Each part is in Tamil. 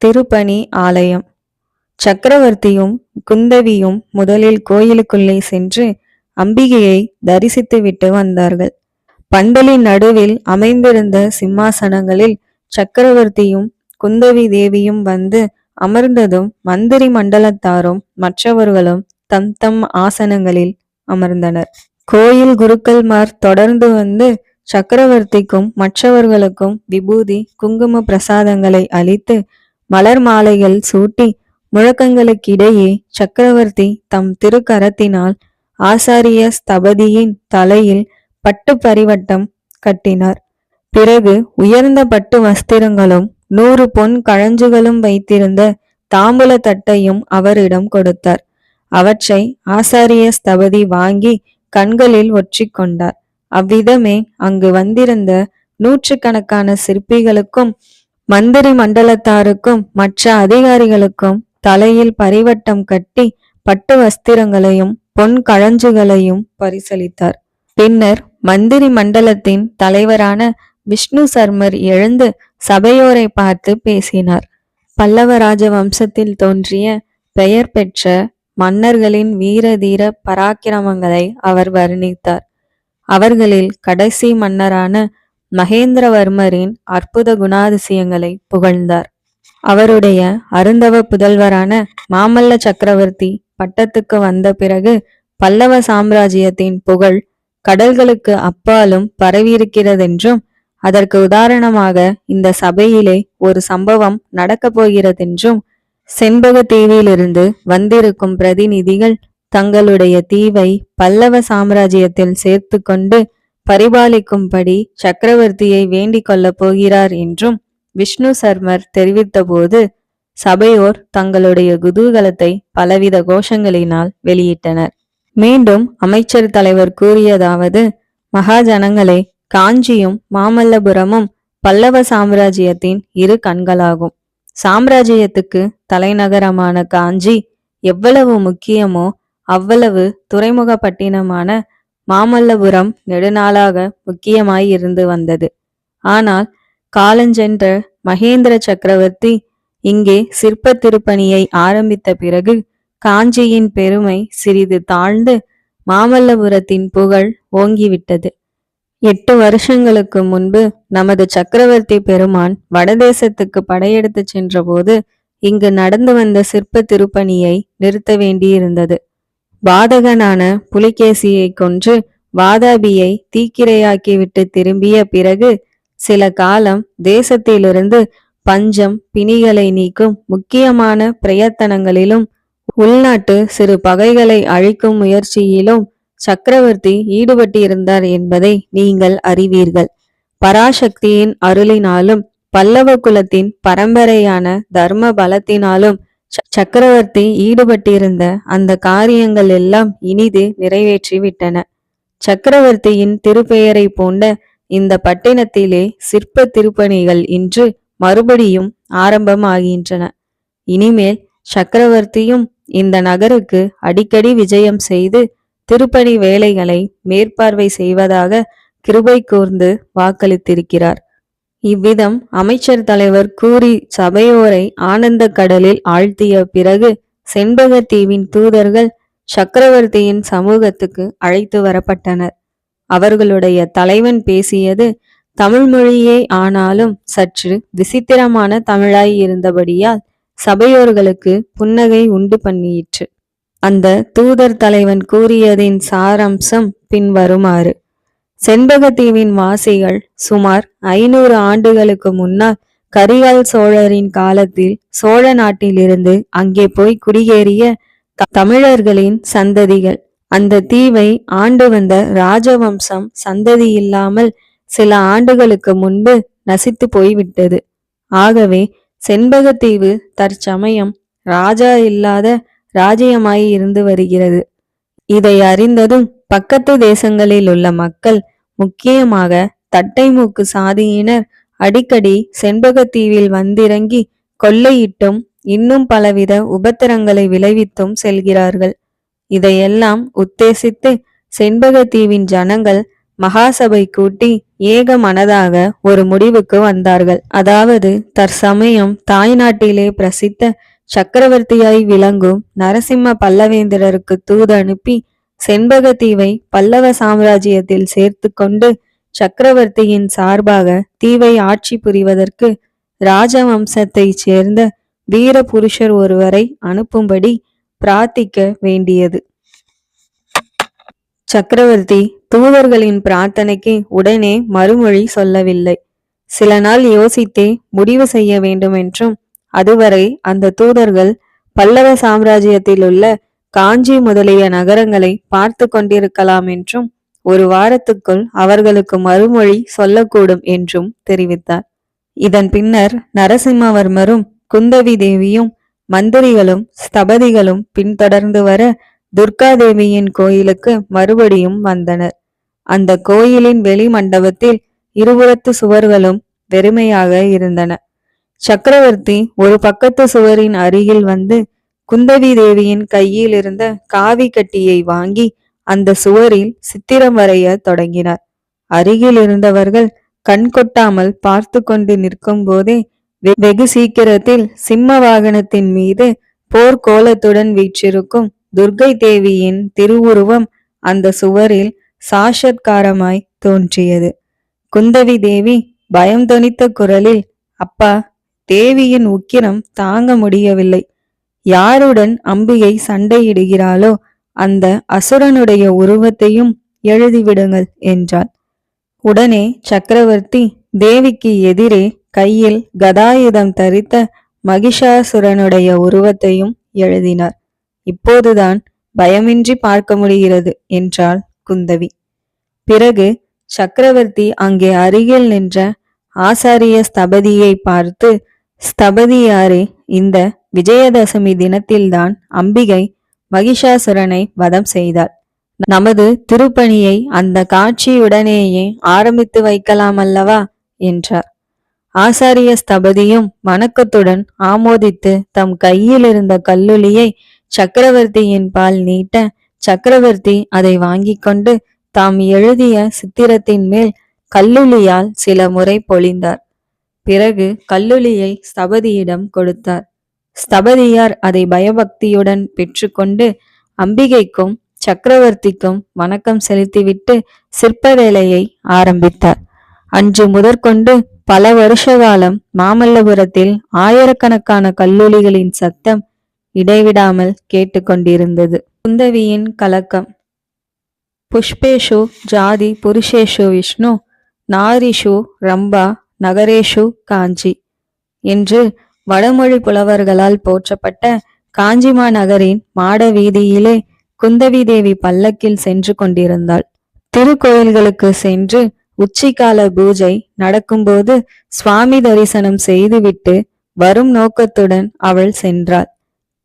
திருப்பணி ஆலயம். சக்கரவர்த்தியும் குந்தவியும் முதலில் கோயிலுக்குள்ளே சென்று அம்பிகையை தரிசித்துவிட்டு வந்தார்கள். பந்தலின் நடுவில் அமைந்திருந்த சிம்மாசனங்களில் சக்கரவர்த்தியும் குந்தவி தேவியும் வந்து அமர்ந்ததும் மந்திரி மண்டலத்தாரும் மற்றவர்களும் தம் தம் ஆசனங்களில் அமர்ந்தனர். கோயில் குருக்கள்மார் தொடர்ந்து வந்து சக்கரவர்த்திக்கும் மற்றவர்களுக்கும் விபூதி குங்கும பிரசாதங்களை அளித்து மலர் மாலைகள் சூட்டி முழக்கங்களுக்கிடையே சக்கரவர்த்தி தம் திருக்கரத்தினால் ஆசாரிய ஸ்தபதியின் தலையில் பட்டு பரிவட்டம் கட்டினார். பிறகு உயர்ந்த பட்டு வஸ்திரங்களும் நூறு பொன் கழஞ்சுகளும் வைத்திருந்த தாம்பூல தட்டையும் அவரிடம் கொடுத்தார். அவற்றை ஆசாரிய ஸ்தபதி வாங்கி கண்களில் ஒற்றிக்கொண்டார் அவ்விதமே அங்கு வந்திருந்த நூற்றுக்கணக்கான சிற்பிகளுக்கும் மந்திரி மண்டலத்தாருக்கும் மற்ற அதிகாரிகளுக்கும் தலையில் பரிவட்டம் கட்டி பட்டு வஸ்திரங்களையும் பொன் கழஞ்சுகளையும் பரிசளித்தார். பின்னர் மந்திரி மண்டலத்தின் தலைவரான விஷ்ணு சர்மர் எழுந்து சபையோரை பார்த்து பேசினார். பல்லவ ராஜ வம்சத்தில் தோன்றிய பெயர் பெற்ற மன்னர்களின் வீர தீர பராக்கிரமங்களை அவர் வர்ணித்தார். அவர்களில் கடைசி மன்னரான மகேந்திரவர்மரின் அற்புத குணாதிசயங்களை புகழ்ந்தார். அவருடைய அருந்தவ புதல்வரான மாமல்ல சக்கரவர்த்தி பட்டத்துக்கு வந்த பிறகு பல்லவ சாம்ராஜ்யத்தின் புகழ் கடல்களுக்கு அப்பாலும் பரவியிருக்கிறதென்றும் அதற்கு உதாரணமாக இந்த சபையிலே ஒரு சம்பவம் நடக்கப் போகிறதென்றும் செண்பக தீவிலிருந்து வந்திருக்கும் பிரதிநிதிகள் தங்களுடைய தீவை பல்லவ சாம்ராஜ்யத்தில் சேர்த்து கொண்டு பரிபாலிக்கும்படி சக்கரவர்த்தியை வேண்டிக் கொள்ளப் போகிறார் என்றும் விஷ்ணு சர்மர் தெரிவித்தபோது சபையோர் தங்களுடைய குதூகலத்தை பலவித கோஷங்களினால் வெளியிட்டனர். மீண்டும் அமைச்சர் தலைவர் கூறியதாவது மகாஜனங்களே காஞ்சியும் மாமல்லபுரமும் பல்லவ சாம்ராஜ்யத்தின் இரு கண்களாகும். சாம்ராஜ்யத்துக்கு தலைநகரமான காஞ்சி எவ்வளவு முக்கியமோ அவ்வளவு துறைமுகப்பட்டினமான மாமல்லபுரம் நெடுநாளாக முக்கியமாய் இருந்து வந்தது. ஆனால் காலஞ்சென்ற மகேந்திர சக்கரவர்த்தி இங்கே சிற்ப திருப்பணியை ஆரம்பித்த பிறகு காஞ்சியின் பெருமை சிறிது தாழ்ந்து மாமல்லபுரத்தின் புகழ் ஓங்கிவிட்டது. எட்டு வருஷங்களுக்கு முன்பு நமது சக்கரவர்த்தி பெருமான் வடதேசத்துக்கு படையெடுத்து சென்றபோது இங்கு நடந்து வந்த சிற்ப திருப்பணியை நிறுத்த வேண்டியிருந்தது. பாதகனான புலிகேசியை கொன்று வாதாபியை தீக்கிரையாக்கிவிட்டு திரும்பிய பிறகு சில காலம் தேசத்திலிருந்து பஞ்சம் பிணிகளை நீக்கும் முக்கியமான பிரயத்தனங்களிலும் உள்நாட்டு சிறு பகைகளை அழிக்கும் முயற்சியிலும் சக்கரவர்த்தி ஈடுபட்டிருந்தார் என்பதை நீங்கள் அறிவீர்கள். பராசக்தியின் அருளினாலும் பல்லவ குலத்தின் பரம்பரையான தர்ம பலத்தினாலும் சக்கரவர்த்தி ஈடுபட்டிருந்த அந்த காரியங்கள் எல்லாம் இனிது நிறைவேற்றி விட்டன சக்கரவர்த்தியின் திருப்பெயரை போன்ற இந்த பட்டினத்திலே சிற்ப திருப்பணிகள் இன்று மறுபடியும் ஆரம்பமாகின்றன. இனிமேல் சக்கரவர்த்தியும் இந்த நகருக்கு அடிக்கடி விஜயம் செய்து திருப்பணி வேலைகளை மேற்பார்வை செய்வதாக கிருபை கூர்ந்து வாக்களித்திருக்கிறார். இவ்விதம் அமைச்சர் தலைவர் கூறி சபையோரை ஆனந்த கடலில் ஆழ்த்திய பிறகு செண்பகத்தீவின் தூதர்கள் சக்கரவர்த்தியின் சமூகத்துக்கு அழைத்து வரப்பட்டனர். அவர்களுடைய தலைவன் பேசியது தமிழ் மொழியே ஆனாலும் சற்று விசித்திரமான தமிழாய் இருந்தபடியால் சபையோர்களுக்கு புன்னகை உண்டு பண்ணியிற்று அந்த தூதர் தலைவன் கூறியதின் சாரம்சம் பின்வருமாறு. செண்பகத்தீவின் வாசிகள் சுமார் ஐநூறு ஆண்டுகளுக்கு முன்னால் கரிகால் சோழரின் காலத்தில் சோழ நாட்டிலிருந்து அங்கே போய் குடியேறிய தமிழர்களின் சந்ததிகள். அந்த தீவை ஆண்டு வந்த ராஜவம்சம் சந்ததி இல்லாமல் சில ஆண்டுகளுக்கு முன்பு நசித்து போய்விட்டது. ஆகவே செண்பகத்தீவு தற்சமயம் ராஜா இல்லாத ராஜ்யமாய் இருந்து வருகிறது. இதை அறிந்ததும் பக்கத்து தேசங்களில் உள்ள மக்கள் முக்கியமாக தட்டை மூக்கு சாதியினர் அடிக்கடி செண்பகத்தீவில் வந்திறங்கி கொள்ளையிட்டும் இன்னும் பலவித உபத்திரங்களை விளைவித்தும் செல்கிறார்கள். இதையெல்லாம் உத்தேசித்து செண்பகத்தீவின் ஜனங்கள் மகாசபை கூட்டி ஏக மனதாக ஒரு முடிவுக்கு வந்தார்கள். அதாவது தற்சமயம் தாய்நாட்டிலே பிரசித்த சக்கரவர்த்தியாய் விளங்கும் நரசிம்ம பல்லவேந்திரருக்கு தூது அனுப்பி செண்பக தீவை பல்லவ சாம்ராஜ்யத்தில் சேர்த்து கொண்டு சக்கரவர்த்தியின் சார்பாக தீவை ஆட்சி புரிவதற்கு ராஜவம்சத்தைச் சேர்ந்த வீர புருஷர் ஒருவரை அனுப்பும்படி பிரார்த்திக்க வேண்டியது. சக்கரவர்த்தி தூதர்களின் பிரார்த்தனைக்கு உடனே மறுமொழி சொல்லவில்லை. சில நாள் யோசித்தே முடிவு செய்ய வேண்டுமென்றும் அதுவரை அந்த தூதர்கள் பல்லவ சாம்ராஜ்யத்தில் உள்ள காஞ்சி முதலிய நகரங்களை பார்த்து கொண்டிருக்கலாம் என்றும் ஒரு வாரத்துக்குள் அவர்களுக்கு மறுமொழி சொல்லக்கூடும் என்றும் தெரிவித்தார். இதன் பின்னர் நரசிம்மவர்மரும் குந்தவி தேவியும் மந்திரிகளும் ஸ்தபதிகளும் பின்தொடர்ந்து வர துர்காதேவியின் கோயிலுக்கு மறுபடியும் வந்தனர். அந்த கோயிலின் வெளி மண்டபத்தில் இருபுறத்து சுவர்களும் வெறுமையாக இருந்தன. சக்கரவர்த்தி ஒரு பக்கத்து சுவரின் அருகில் வந்து குந்தவி தேவியின் கையில் இருந்த காவி கட்டியை வாங்கி அந்த சுவரில் சித்திரம் வரைய தொடங்கினார். அருகில் இருந்தவர்கள் கண் கொட்டாமல் பார்த்து கொண்டு நிற்கும் போதே வெகு சீக்கிரத்தில் சிம்ம வாகனத்தின் மீது போர்க்கோலத்துடன் வீற்றிருக்கும் துர்கை தேவியின் திருவுருவம் அந்த சுவரில் சாஷத்காரமாய் தோன்றியது. குந்தவி தேவி பயம் தொனித்த குரலில் அப்பா தேவியின் உக்கிரம் தாங்க முடியவில்லை. யாருடன் அம்பிகை சண்டையிடுகிறாளோ அந்த அசுரனுடைய உருவத்தையும் எழுதிவிடுங்கள் என்றாள். உடனே சக்கரவர்த்தி தேவிக்கு எதிரே கையில் கதாயுதம் தரித்த மகிஷாசுரனுடைய உருவத்தையும் எழுதினார். இப்போதுதான் பயமின்றி பார்க்க முடிகிறது என்றாள் குந்தவி. பிறகு சக்கரவர்த்தி அங்கே அருகில் நின்ற ஆசாரிய ஸ்தபதியை பார்த்து ஸ்தபதியாரே இந்த விஜயதசமி தினத்தில்தான் அம்பிகை மகிஷாசுரனை வதம் செய்தாள். நமது திருப்பணியை அந்த காட்சியுடனேயே ஆரம்பித்து வைக்கலாம் அல்லவா என்றார். ஆசாரிய ஸ்தபதியும் வணக்கத்துடன் ஆமோதித்து தம் கையில் இருந்த கல்லுளியை சக்கரவர்த்தியின் பால் நீட்ட சக்கரவர்த்தி அதை வாங்கி கொண்டு தாம் எழுதிய சித்திரத்தின் மேல் கல்லுலியால் சில முறை பொழிந்தார். பிறகு கல்லுலியை ஸ்தபதியிடம் கொடுத்தார். ஸ்தபதியார் அதை பயபக்தியுடன் பெற்றுக்கொண்டு அம்பிகைக்கும் சக்கரவர்த்திக்கும் வணக்கம் செலுத்திவிட்டு சிற்ப வேலையை ஆரம்பித்தார். அன்று முதற்கொண்டு பல வருஷ காலம் மாமல்லபுரத்தில் ஆயிரக்கணக்கான கல்லூலிகளின் சத்தம் இடைவிடாமல் கேட்டுக்கொண்டிருந்தது. குந்தவியின் கலக்கம். புஷ்பேஷு ஜாதி புருஷேஷு விஷ்ணு நாரிஷு ரம்பா நகரேஷு காஞ்சி என்று வடமொழி புலவர்களால் போற்றப்பட்ட காஞ்சிமா நகரின் மாட வீதியிலே குந்தவி தேவி பல்லக்கில் சென்று கொண்டிருந்தாள். திருக்கோயில்களுக்கு சென்று உச்சிக்கால பூஜை நடக்கும்போது சுவாமி தரிசனம் செய்துவிட்டு வரும் நோக்கத்துடன் அவள் சென்றாள்.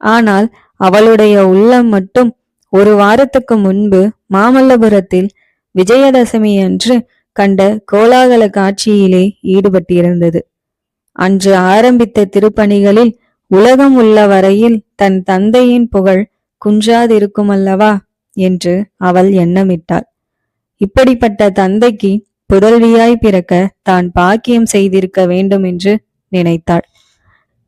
ஆனால் அவளுடைய உள்ளம் மட்டும் ஒரு வாரத்துக்கு முன்பு மாமல்லபுரத்தில் விஜயதசமி அன்று கண்ட கோலாகல காட்சியிலே ஈடுபட்டிருந்தது. அன்று ஆரம்பித்த திருப்பணிகளில் உலகம் உள்ள வரையில் தன் தந்தையின் புகழ் குன்றாதிருக்குமல்லவா என்று அவள் எண்ணமிட்டாள். இப்படிப்பட்ட தந்தைக்கு புதல்வியாய் பிறக்க தான் பாக்கியம் செய்திருக்க வேண்டும் என்று நினைத்தாள்.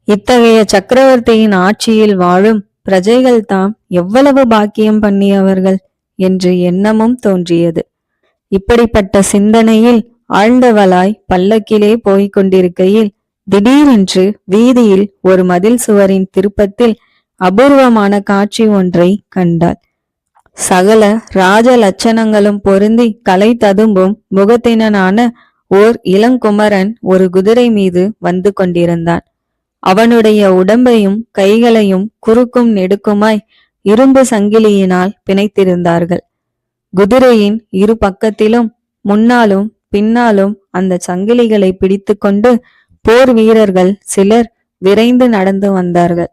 இத்தகைய சக்கரவர்த்தியின் ஆட்சியில் வாழும் பிரஜைகள் தாம் எவ்வளவு பாக்கியம் பண்ணியவர்கள் என்று எண்ணமும் தோன்றியது. இப்படிப்பட்ட சிந்தனையில் ஆழ்ந்தவளாய் பல்லக்கிலே போய்க் கொண்டிருக்கையில் திடீரென்று வீதியில் ஒரு மதில் சுவரின் திருப்பத்தில் அபூர்வமான காட்சி ஒன்றை கண்டாள். சகல ராஜ லட்சணங்களும் பொருந்தி கலை ததும்பும் முகத்தினனான ஓர் இளங்குமரன் ஒரு குதிரை மீது வந்து கொண்டிருந்தான். அவனுடைய உடம்பையும் கைகளையும் குறுக்கும் நெடுக்குமாய் இரும்பு சங்கிலியினால் பிணைத்திருந்தார்கள். குதிரையின் இரு பக்கத்திலும் முன்னாலும் பின்னாலும் அந்த சங்கிலிகளை பிடித்துக்கொண்டு போர் வீரர்கள் சிலர் விரைந்து நடந்து வந்தார்கள்.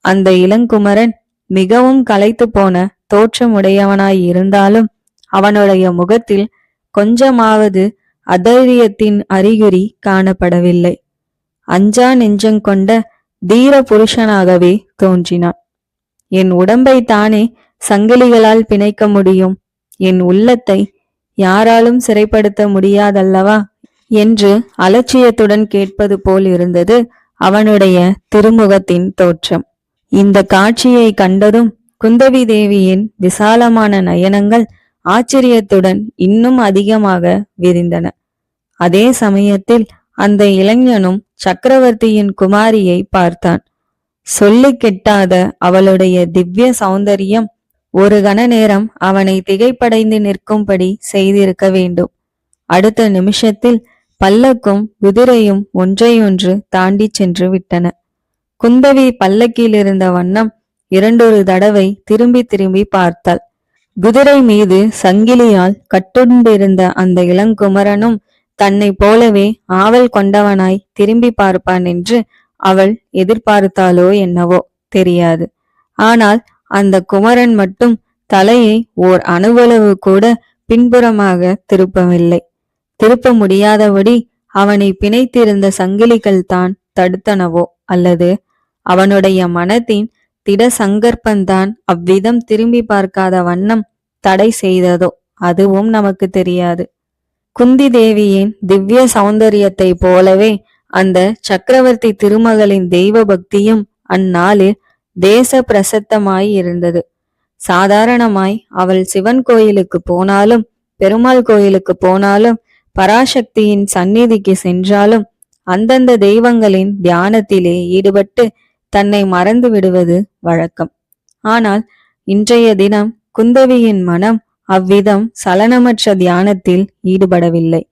அந்த இளங்குமரன் மிகவும் களைத்து போன தோற்றமுடையவனாய் இருந்தாலும் அவனுடைய முகத்தில் கொஞ்சமாவது அதைரியத்தின் அறிகுறி காணப்படவில்லை. அஞ்சா நெஞ்சங்கொண்ட தீர புருஷனாகவே தோன்றினான். என் உடம்பை தானே சங்கிலிகளால் பிணைக்க முடியும்? என் உள்ளத்தை யாராலும் சிறைப்படுத்த முடியாதல்லவா? என்று அலட்சியத்துடன் கேட்பது போல் இருந்தது அவனுடைய திருமுகத்தின் தோற்றம். இந்த காட்சியை கண்டதும் குந்தவி தேவியின் விசாலமான நயனங்கள் ஆச்சரியத்துடன் இன்னும் அதிகமாக விரிந்தன. அதே சமயத்தில் அந்த இளைஞனும் சக்கரவர்த்தியின் குமாரியை பார்த்தான். சொல்லி கெட்டாத அவளுடைய திவ்ய சௌந்தரியம் ஒரு கண நேரம் அவனை திகைப்படைந்து நிற்கும்படி செய்திருக்க வேண்டும். அடுத்த நிமிஷத்தில் பல்லக்கும் குதிரையும் ஒன்றையொன்று தாண்டிச் சென்று விட்டன. குந்தவி பல்லக்கில் இருந்த வண்ணம் இரண்டொரு தடவை திரும்பி திரும்பி பார்த்தாள். குதிரை மீது சங்கிலியால் கட்டுண்டிருந்த அந்த இளங்குமரனும் தன்னை போலவே ஆவல் கொண்டவனாய் திரும்பி பார்ப்பான் என்று அவள் எதிர்பார்த்தாளோ என்னவோ தெரியாது. ஆனால் அந்த குமரன் மட்டும் தலையை ஓர் அணுவளவு கூட பின்புறமாக திருப்பவில்லை. திருப்ப முடியாதபடி அவனை பிணைத்திருந்த சங்கிலிகள் தான் தடுத்தனவோ? அல்லது அவனுடைய மனத்தின் திட சங்கற்பந்தான் அவ்விதம் திரும்பி பார்க்காத வண்ணம் தடை செய்ததோ? அதுவும் நமக்கு தெரியாது. குந்தி தேவியின் திவ்ய சௌந்தரியத்தை போலவே அந்த சக்கரவர்த்தி திருமகளின் தெய்வ பக்தியும் அந்நாளில் தேச பிரசத்தமாய் இருந்தது. சாதாரணமாய் அவள் சிவன் கோயிலுக்கு போனாலும் பெருமாள் கோயிலுக்கு போனாலும் பராசக்தியின் சந்நிதிக்கு சென்றாலும் அந்தந்த தெய்வங்களின் தியானத்திலே ஈடுபட்டு தன்னை மறந்து விடுவது வழக்கம். ஆனால் இன்றைய தினம் குந்தவியின் மனம் அவ்விதம் சலனமற்ற தியானத்தில் ஈடுபடவில்லை.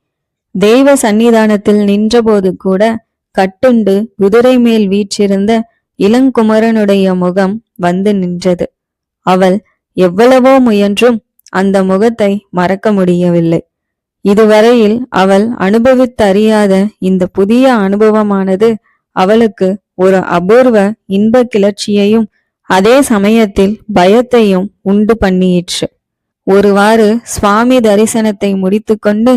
தெய்வ சந்நிதானத்தில் நின்றபோது கூட கட்டுண்டு குதிரை மேல் வீற்றிருந்த இளங்குமரனுடைய முகம் வந்து நின்றது. அவள் எவ்வளவோ முயன்றும் அந்த முகத்தை மறக்க முடியவில்லை. இதுவரையில் அவள் அனுபவித்தறியாத இந்த புதிய அனுபவமானது அவளுக்கு ஒரு அபூர்வ இன்ப கிளர்ச்சியையும் அதே சமயத்தில் பயத்தையும் உண்டு பண்ணியிற்று. ஒருவாறு சுவாமி தரிசனத்தை முடித்துக்கொண்டு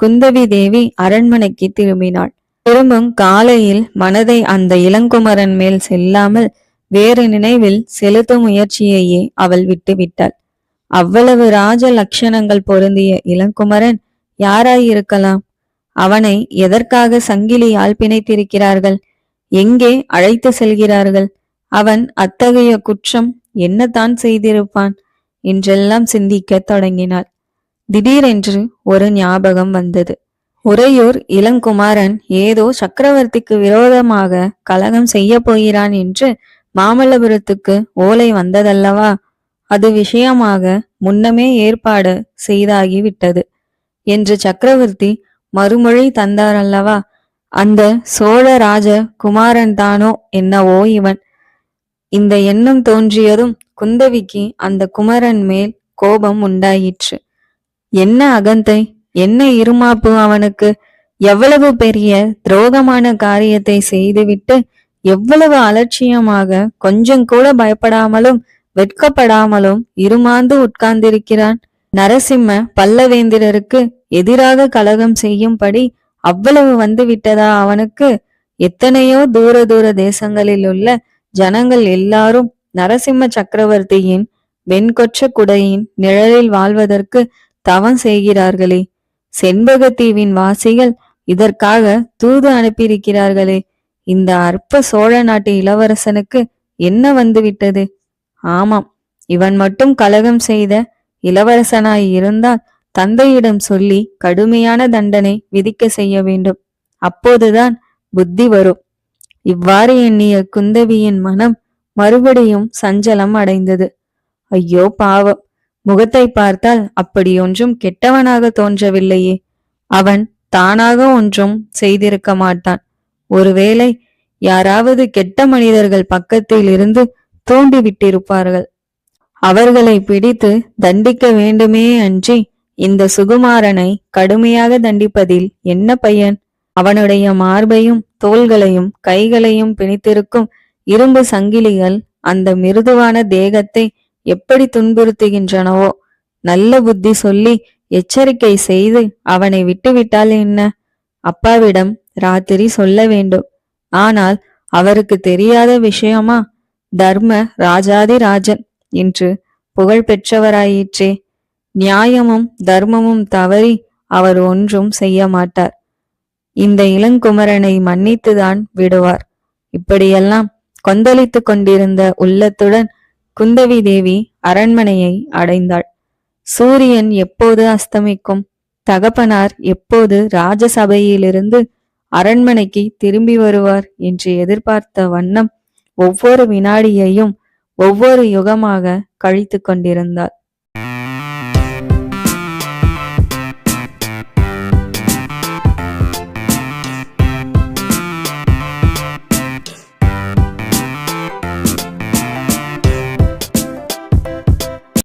குந்தவி தேவி அரண்மனைக்கு திரும்பினாள். திரும்பும் காலையில் மனதை அந்த இளங்குமரன் மேல் செல்லாமல் வேறு நினைவில் செலுத்தும் முயற்சியையே அவள் விட்டுவிட்டாள். அவ்வளவு ராஜ லட்சணங்கள் பொருந்திய இளங்குமரன் யாராயிருக்கலாம்? அவனை எதற்காக சங்கிலியால் பிணைத்திருக்கிறார்கள்? எங்கே அழைத்து செல்கிறார்கள்? அவன் அத்தகைய குற்றம் என்னதான் செய்திருப்பான்? என்றெல்லாம் சிந்திக்கத் தொடங்கினாள். திடீரென்று ஒரு ஞாபகம் வந்தது. உறையூர் இளங்குமாரன் ஏதோ சக்கரவர்த்திக்கு விரோதமாக கலகம் செய்ய போகிறான் என்று மாமல்லபுரத்துக்கு ஓலை வந்ததல்லவா? அது விஷயமாக முன்னமே ஏற்பாடு செய்தாகிவிட்டது. என்று சக்கரவர்த்தி மறுமொழி தந்தாரல்லவா? அந்த சோழ ராஜ குமாரன் தானோ என்னவோ இவன். இந்த எண்ணம் தோன்றியதும் குந்தவிக்கு அந்த குமரன் மேல் கோபம் உண்டாயிற்று. என்ன அகந்தை? என்ன இருமாப்பு அவனுக்கு? எவ்வளவு பெரிய துரோகமான காரியத்தை செய்துவிட்டு எவ்வளவு அலட்சியமாக கொஞ்சம் கூட பயப்படாமலும் வெட்கப்படாமலும் இருமாந்து உட்கார்ந்திருக்கிறான். நரசிம்ம பல்லவேந்திரருக்கு எதிராக கலகம் செய்யும்படி அவ்வளவு வந்து விட்டதா அவனுக்கு? எத்தனையோ தூர தூர தேசங்களில் உள்ள ஜனங்கள் எல்லாரும் நரசிம்ம சக்கரவர்த்தியின் வெண்கொற்ற குடையின் நிழலில் வாழ்வதற்கு தவம் செய்கிறார்களே. செண்பகத்தீவின் வாசிகள் இதற்காக தூது அனுப்பியிருக்கிறார்களே. இந்த அற்ப சோழ நாட்டு இளவரசனுக்கு என்ன வந்துவிட்டது ஆமாம் இவன் மட்டும் கலகம் செய்த இளவரசனாய் இருந்தால் தந்தையிடம் சொல்லி கடுமையான தண்டனை விதிக்க செய்ய வேண்டும். அப்போதுதான் புத்தி வரும். இவ்வாறு எண்ணிய குந்தவியின் மனம் மறுபடியும் சஞ்சலம் அடைந்தது. ஐயோ பாவம். முகத்தை பார்த்தால் அப்படியொன்றும் கெட்டவனாக தோன்றவில்லையே. அவன் தானாக ஒன்றும் செய்திருக்க மாட்டான். ஒருவேளை யாராவது கெட்ட மனிதர்கள் பக்கத்தில் இருந்து தூண்டிவிட்டிருப்பார்கள். அவர்களை பிடித்து தண்டிக்க வேண்டுமே அன்றி இந்த சுகுமாரனை கடுமையாக தண்டிப்பதில் என்ன பயன்? அவனுடைய மார்பையும் தோள்களையும் கைகளையும் பிணித்திருக்கும் இரும்பு சங்கிலிகள் அந்த மிருதுவான தேகத்தை எப்படி துன்புறுத்துகின்றனவோ நல்ல புத்தி சொல்லி எச்சரிக்கை செய்து அவனை விட்டுவிட்டால் என்ன? அப்பாவிடம் ராத்திரி சொல்ல வேண்டும். ஆனால் அவருக்கு தெரியாத விஷயமா? தர்ம ராஜாதி ராஜன் என்று புகழ் பெற்றவராயிற்றே. நியாயமும் தர்மமும் தவறி அவர் ஒன்றும் செய்ய மாட்டார். இந்த இளங்குமரனை மன்னித்துதான் விடுவார். இப்படியெல்லாம் கொந்தளித்துக் கொண்டிருந்த உள்ளத்துடன் குந்தவி தேவி அரண்மனையை அடைந்தாள். சூரியன் எப்போது அஸ்தமிக்கும் தகப்பனார் எப்போது ராஜசபையிலிருந்து அரண்மனைக்கு திரும்பி வருவார் என்று எதிர்பார்த்த வண்ணம் ஒவ்வொரு வினாடியையும் ஒவ்வொரு யுகமாக கழித்து கொண்டிருந்தாள்.